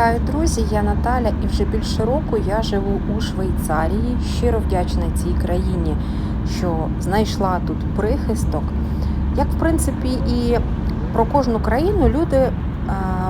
Вітаю, друзі! Я Наталя, і вже більше року я живу у Швейцарії. Щиро вдячна цій країні, що знайшла тут прихисток. Як в принципі і про кожну країну люди е,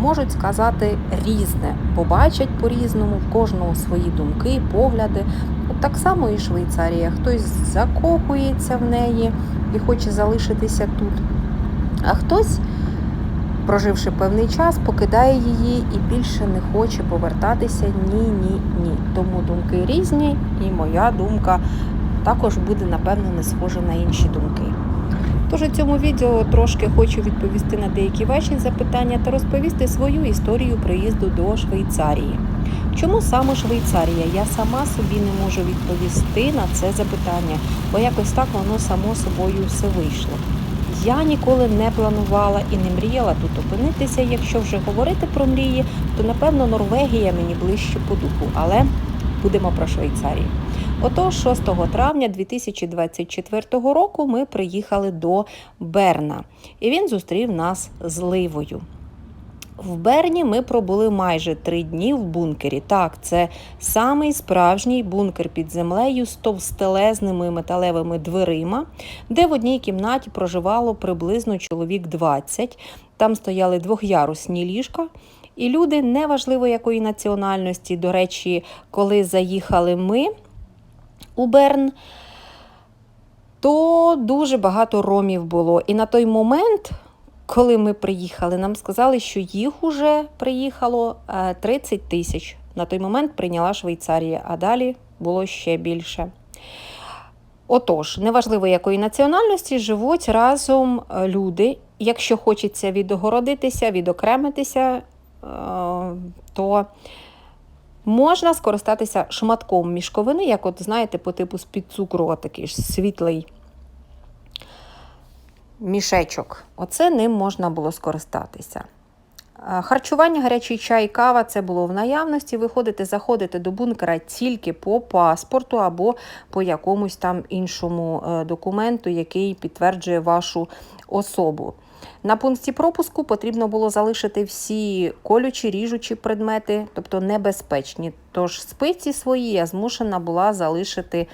можуть сказати різне, побачать по-різному, в кожного свої думки, погляди. От так само і Швейцарія. Хтось закохується в неї і хоче залишитися тут, а хтось проживши певний час, покидає її і більше не хоче повертатися. Ні, ні, ні. Тому думки різні, і моя думка також буде, напевно, не схожа на інші думки. Тож у цьому відео трошки хочу відповісти на деякі ваші запитання та розповісти свою історію приїзду до Швейцарії. Чому саме Швейцарія? Я сама собі не можу відповісти на це запитання, бо якось так воно само собою все вийшло. Я ніколи не планувала і не мріяла тут опинитися. Якщо вже говорити про мрії, то напевно Норвегія мені ближче по духу, але будемо про Швейцарію. Отож, 6 травня 2024 року ми приїхали до Берна, і він зустрів нас з ливою. В Берні ми пробули майже три дні в бункері. Так, це самий справжній бункер під землею з товстелезними металевими дверима, де в одній кімнаті проживало приблизно чоловік 20. Там стояли двохярусні ліжка. І люди, неважливо якої національності, до речі, коли заїхали ми у Берн, то дуже багато ромів було. І на той момент коли ми приїхали, нам сказали, що їх уже приїхало 30 тисяч. На той момент прийняла Швейцарія, а далі було ще більше. Отож, неважливо якої національності живуть разом люди. Якщо хочеться відогородитися, відокремитися, то можна скористатися шматком мішковини, як, от знаєте, по типу з-під цукру, такий ж світлий мішечок. Оце ним можна було скористатися. Харчування, гарячий чай, кава це було в наявності. Виходите, заходите до бункера тільки по паспорту або по якомусь там іншому е, документу, який підтверджує вашу особу. На пункті пропуску потрібно було залишити всі колючі, ріжучі предмети, тобто небезпечні. Тож спиці свої я змушена була залишити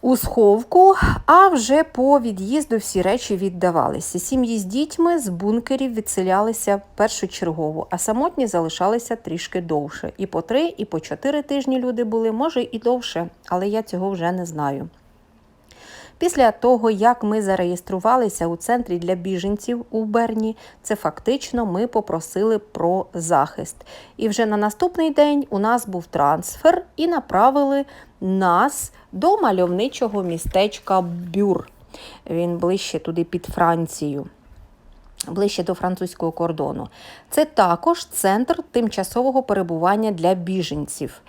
у сховку, а вже по від'їзду всі речі віддавалися. Сім'ї з дітьми з бункерів відселялися першочергово, а самотні залишалися трішки довше. І по три, і по чотири тижні люди були, може і довше, але я цього вже не знаю. Після того, як ми зареєструвалися у центрі для біженців у Берні, це фактично ми попросили про захист. І вже на наступний день у нас був трансфер і направили нас до мальовничого містечка Бюр. Він ближче туди під Францію. Ближче до французького кордону. Це також центр тимчасового перебування для біженців.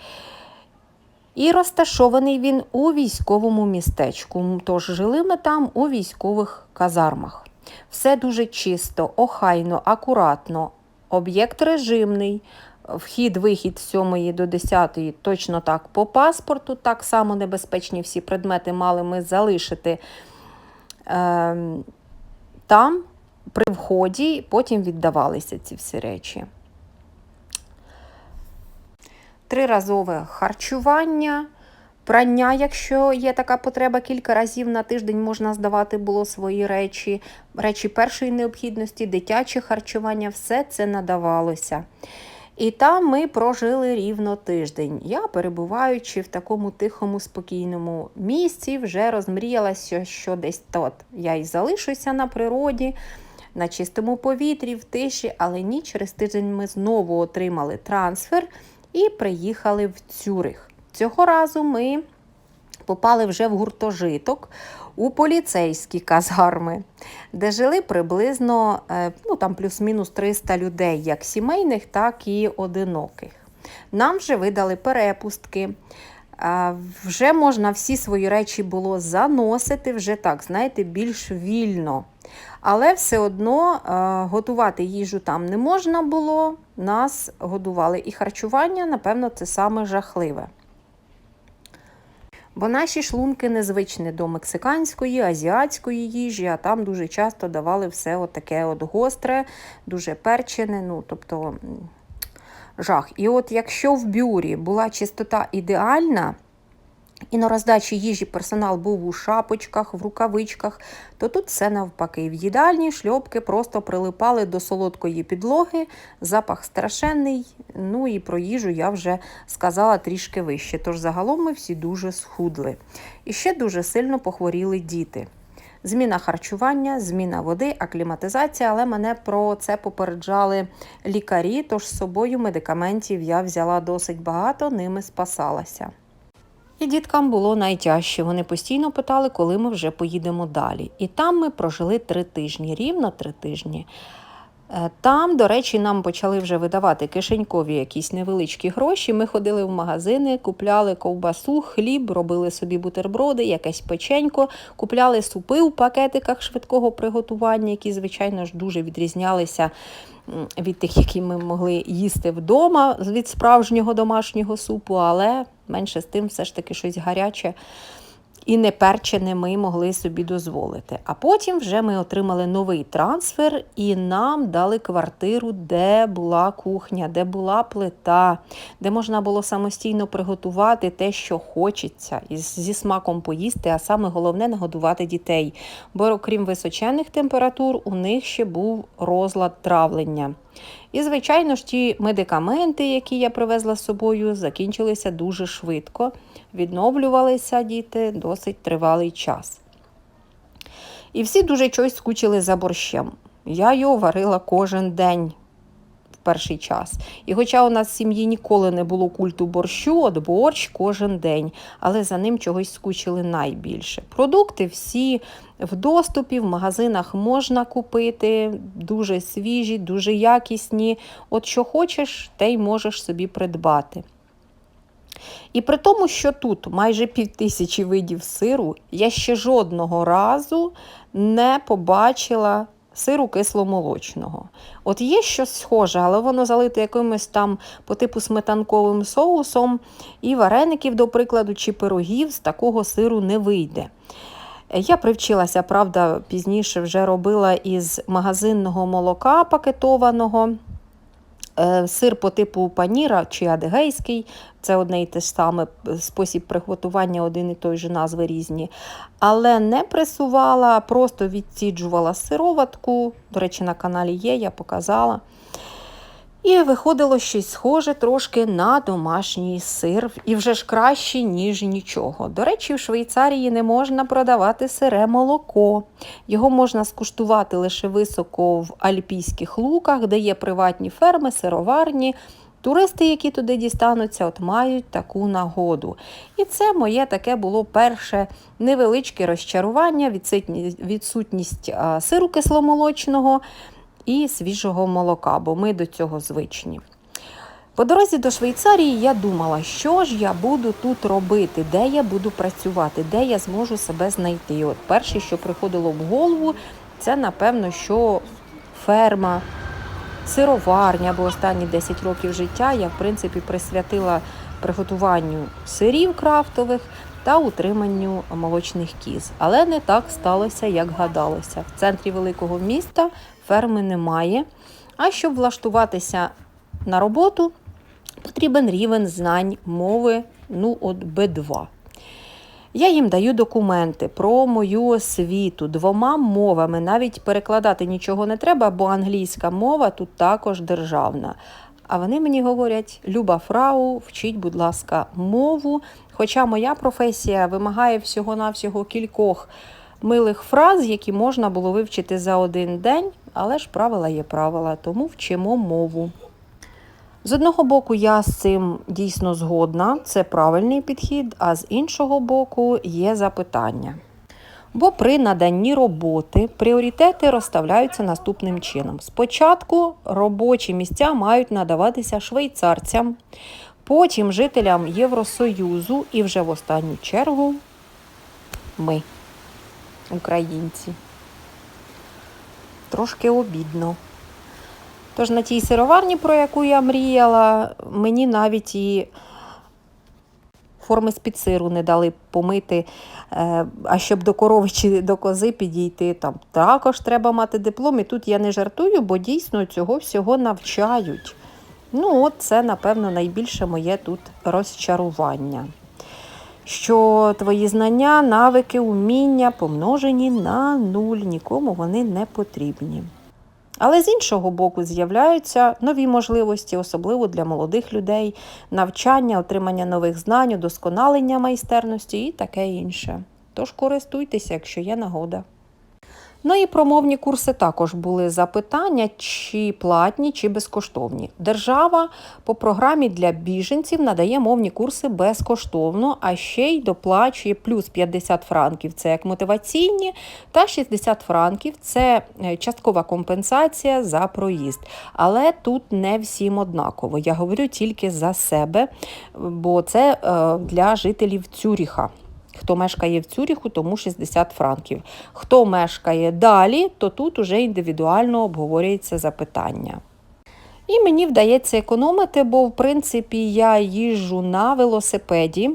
І розташований він у військовому містечку. Тож жили ми там у військових казармах. Все дуже чисто, охайно, акуратно. Об'єкт режимний, вхід-вихід з 7 до 10 точно так по паспорту. Так само небезпечні всі предмети мали ми залишити е, там, при вході, потім віддавалися ці всі речі триразове харчування, прання, якщо є така потреба, кілька разів на тиждень можна здавати було свої речі, речі першої необхідності, дитяче харчування, все це надавалося. І там ми прожили рівно тиждень. Я, перебуваючи в такому тихому, спокійному місці, вже розмріялася, що десь тут я й залишуся на природі, на чистому повітрі, в тиші, але ні, через тиждень ми знову отримали трансфер і приїхали в Цюрих. Цього разу ми попали вже в гуртожиток у поліцейські казарми, де жили приблизно е, ну, там плюс-мінус 300 людей, як сімейних, так і одиноких. Нам вже видали перепустки. Вже можна всі свої речі було заносити, вже так, знаєте, більш вільно. Але все одно готувати їжу там не можна було, нас годували. І харчування, напевно, це саме жахливе. Бо наші шлунки незвичні до мексиканської, азіатської їжі, а там дуже часто давали все таке от гостре, дуже перчене. ну, тобто жах. І от якщо в бюрі була чистота ідеальна, і на роздачі їжі персонал був у шапочках, в рукавичках, то тут все навпаки. В їдальні шльопки просто прилипали до солодкої підлоги, запах страшенний. Ну і про їжу я вже сказала трішки вище. Тож загалом ми всі дуже схудли. І ще дуже сильно похворіли діти. Зміна харчування, зміна води, акліматизація, але мене про це попереджали лікарі, тож з собою медикаментів я взяла досить багато, ними спасалася. І діткам було найтяжче. Вони постійно питали, коли ми вже поїдемо далі. І там ми прожили три тижні, рівно три тижні. Е, Там, до речі, нам почали вже видавати кишенькові якісь невеличкі гроші. Ми ходили в магазини, купляли ковбасу, хліб, робили собі бутерброди, якесь печенько, купляли супи у пакетиках швидкого приготування, які, звичайно ж, дуже відрізнялися від тих, які ми могли їсти вдома від справжнього домашнього супу, але менше з тим, все ж таки щось гаряче і не перчене ми могли собі дозволити. А потім вже ми отримали новий трансфер, і нам дали квартиру, де була кухня, де була плита, де можна було самостійно приготувати те, що хочеться, і зі смаком поїсти, а саме головне нагодувати дітей. Бо окрім височених температур, у них ще був розлад травлення. І, звичайно ж, ті медикаменти, які я привезла з собою, закінчилися дуже швидко. Відновлювалися діти досить тривалий час. І всі дуже чогось скучили за борщем. Я його варила кожен день перший час. І хоча у нас в сім'ї ніколи не було культу борщу, от борщ кожен день, але за ним чогось скучили найбільше. Продукти всі в доступі, в магазинах можна купити, дуже свіжі, дуже якісні. От що хочеш, те й можеш собі придбати. І при тому, що тут майже пів тисячі видів сиру, я ще жодного разу не побачила сиру кисломолочного. От є щось схоже, але воно залите якимось там по типу сметанковим соусом, і вареників, до прикладу, чи пирогів з такого сиру не вийде. Я привчилася, правда, пізніше вже робила із магазинного молока пакетованого. Е, Сир по типу паніра чи адегейський, це одне і те ж саме спосіб приготування, один і той же назви різні. Але не пресувала, просто відсіджувала сироватку. До речі, на каналі є, я показала. І виходило щось схоже трошки на домашній сир, і вже ж краще, ніж нічого. До речі, в Швейцарії не можна продавати сире молоко. Його можна скуштувати лише високо в альпійських луках, де є приватні ферми, сироварні. Туристи, які туди дістануться, от мають таку нагоду. І це моє таке було перше невеличке розчарування, відсутність, сиру кисломолочного і свіжого молока, бо ми до цього звичні. По дорозі до Швейцарії я думала, що ж я буду тут робити, де я буду працювати, де я зможу себе знайти. От перше, що приходило в голову, це напевно, що ферма, сироварня, бо останні 10 років життя я, в принципі, присвятила приготуванню сирів крафтових та утриманню молочних кіз. Але не так сталося, як гадалося. В центрі великого міста ферми немає. А щоб влаштуватися на роботу, потрібен рівень знань мови ну, от Б2. Я їм даю документи про мою освіту двома мовами. Навіть перекладати нічого не треба, бо англійська мова тут також державна. А вони мені говорять: Люба фрау, вчіть, будь ласка, мову. Хоча моя професія вимагає всього-навсього кількох милих фраз, які можна було вивчити за один день, але ж правила є правила, тому вчимо мову. З одного боку, я з цим дійсно згодна, це правильний підхід, а з іншого боку, є запитання. Бо при наданні роботи пріоритети розставляються наступним чином. Спочатку робочі місця мають надаватися швейцарцям, потім жителям Євросоюзу і вже в останню чергу ми, українці. Трошки обідно. Тож на тій сироварні, про яку я мріяла, мені навіть і форми з-під сиру не дали помити, е, а щоб до корови чи до кози підійти, там також треба мати диплом. І тут я не жартую, бо дійсно цього всього навчають. Ну, от це, напевно, найбільше моє тут розчарування. Що твої знання, навики, уміння помножені на нуль, нікому вони не потрібні. Але з іншого боку з'являються нові можливості, особливо для молодих людей, навчання, отримання нових знань, удосконалення майстерності і таке інше. Тож користуйтеся, якщо є нагода. Ну і про мовні курси також були запитання, чи платні, чи безкоштовні. Держава по програмі для біженців надає мовні курси безкоштовно, а ще й доплачує плюс 50 франків це як мотиваційні, та 60 франків це е, часткова компенсація за проїзд. Але тут не всім однаково. Я говорю тільки за себе, бо це е, для жителів Цюріха. Хто мешкає в Цюріху, тому 60 франків. Хто мешкає далі, то тут уже індивідуально обговорюється запитання. І мені вдається економити, бо в принципі я їжджу на велосипеді.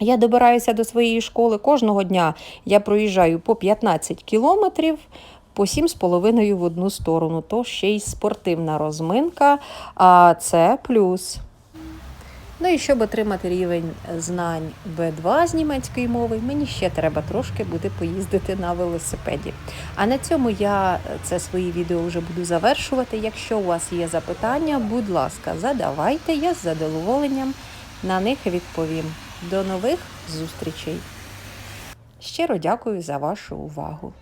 Я добираюся до своєї школи кожного дня. Я проїжджаю по 15 кілометрів, по 7,5 в одну сторону. То ще й спортивна розминка, а це плюс. Ну і щоб отримати рівень знань B2 з німецької мови, мені ще треба трошки буде поїздити на велосипеді. А на цьому я це свої відео вже буду завершувати. Якщо у вас є запитання, будь ласка, задавайте, я з задоволенням на них відповім. До нових зустрічей! Щиро дякую за вашу увагу!